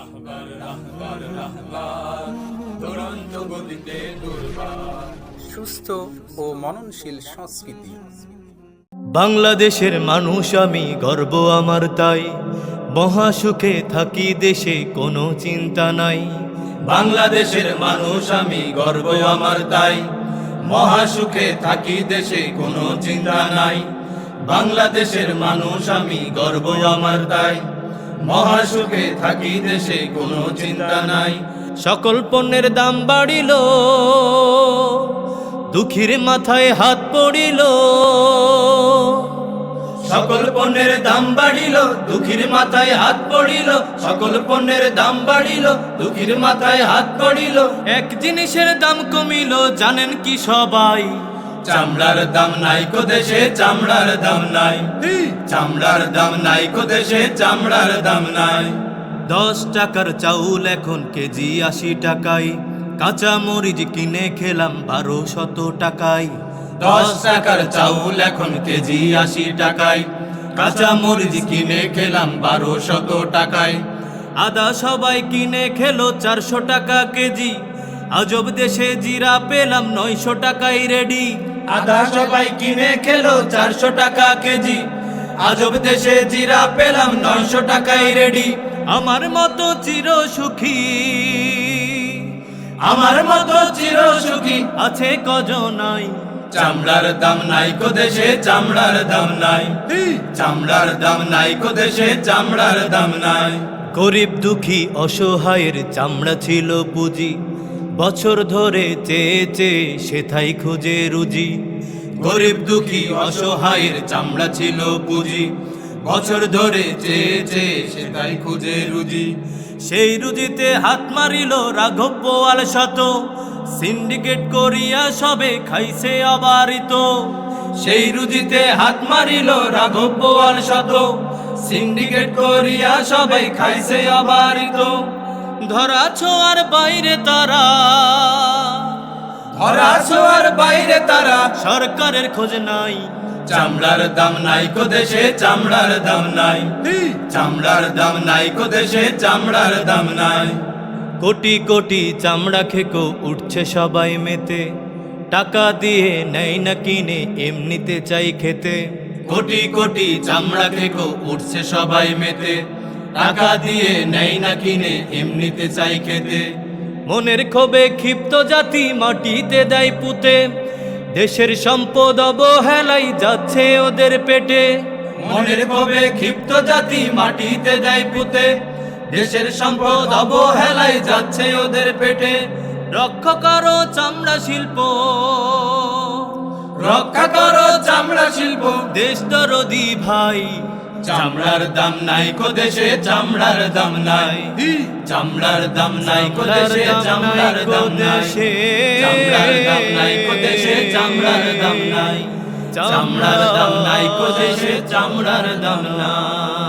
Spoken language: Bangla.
রাহবার রাহবার রাহবার, দুরন্ত গতিতে সুস্থ ও মননশীল সংস্কৃতি। বাংলাদেশের মানুষ, আমি গর্ব আমার তাই। মহাসুখে থাকি দেশে কোনো চিন্তা নাই। বাংলাদেশের মানুষ, আমি গর্ব আমার তাই। মহাসুখে থাকি দেশে কোনো চিন্তা নাই। বাংলাদেশের মানুষ, আমি গর্ব আমার তাই। মহাসুখে থাকি দেশে কোনো চিন্তা নাই। সকল পণ্যের দাম বাড়িল, দুঃখীর মাথায় হাত পড়িল। সকল পণ্যের দাম বাড়িল, দুঃখীর মাথায় হাত পড়িল। সকল পণ্যের দাম বাড়িল, দুঃখীর মাথায় হাত পড়িল। এক জিনিসের দাম কমিল, জানেন কি সবাই? চামড়ার দাম নাই কো দেশে চামড়ার দাম নাই। চামড়ার দাম নাই কো দেশে চামড়ার দাম নাই। দশ টাকার চাউল এখন কেজি আশি টাকায়। কাঁচা মরিচ কিনে খেলাম বারো শত টাকায়। দশ টাকার চাউল এখন কেজি আশি টাকায়। কাঁচা মরিচ কিনে খেলাম বারো শত টাকায়। আদা সবাই কিনে খেলো চারশো টাকা কেজি। আজব দেশে জিরা পেলাম নয়শো টাকায় রেডি। আদা সবাই কিনে খেলো চারশো টাকা কেজি। আজব দেশে জিরা পেলাম নয়শো টাকায় রেডি। আমার মতো চির সুখী। আমার মতো চির সুখী। আছে কজনাই চামড়ার দাম নাই কো দেশে চামড়ার দাম নাই। চামড়ার দাম নাই কো দেশে চামড়ার দাম নাই। গরিব দুঃখী অসহায়ের চামড়া ছিল পুঁজি। বছর ধরে চেয়ে চেয়ে সেথাই খুঁজে রুজি। গরিব দুঃখী, অসহায়ের চামড়া ছিল পুঁজি। বছর ধরে চেয়ে চেয়ে সেটাই খুঁজে রুজি। সেই রুজিতে হাত মারিল রাঘব বোয়াল শত। সিন্ডিকেট করিয়া সবে খাইছে আবারিত সেই রুজিতে হাত মারিল রাঘব বোয়াল শত। সিন্ডিকেট করিয়া সবাই খাইছে অবারিত। ধরা ছোয়ার বাইরে তারা। ধরা ছোঁয়ার বাইরে তারা। সরকারের খোঁজ নাই। চামড়ার দাম নাই কো দেশে চামড়ার দাম নাই। চামড়ার দাম নাই কো দেশে চামড়ার দাম নাই। কোটি কোটি চামড়া খেকো উঠছে সবাই মেতে। টাকা দিয়ে নেই না কিনে এমনিতে চাই খেতে। কোটি কোটি চামড়া খেকো উঠছে সবাই মেতে। টাকা দিয়ে নেই না কিনে এমনিতে চাই খেতে। মনের ক্ষোভে ক্ষিপ্ত জাতি মাটিতে দেয় পুঁতে। দেশের সম্পদ অবহেলাই যাচ্ছে ওদের পেটে। মনের কবে ক্ষিপ্ত জাতি মাটিতে দেয় পুঁতে। দেশের সম্পদ অবহেলাই যাচ্ছে ওদের পেটে। রক্ষা করো চামড়া শিল্প। রক্ষা করো চামড়া শিল্প। দেশ দরদি ভাই চামড়ার দাম নাই কো দেশে চামড়ার দাম নাই। চামড়ার দাম নাই কো দেশে চামড়ার দাম নাই। চামড়ার দাম নাই কো দেশে চামড়ার দাম নাই। চামড়ার দাম নাই কো দেশে চামড়ার দাম নাই।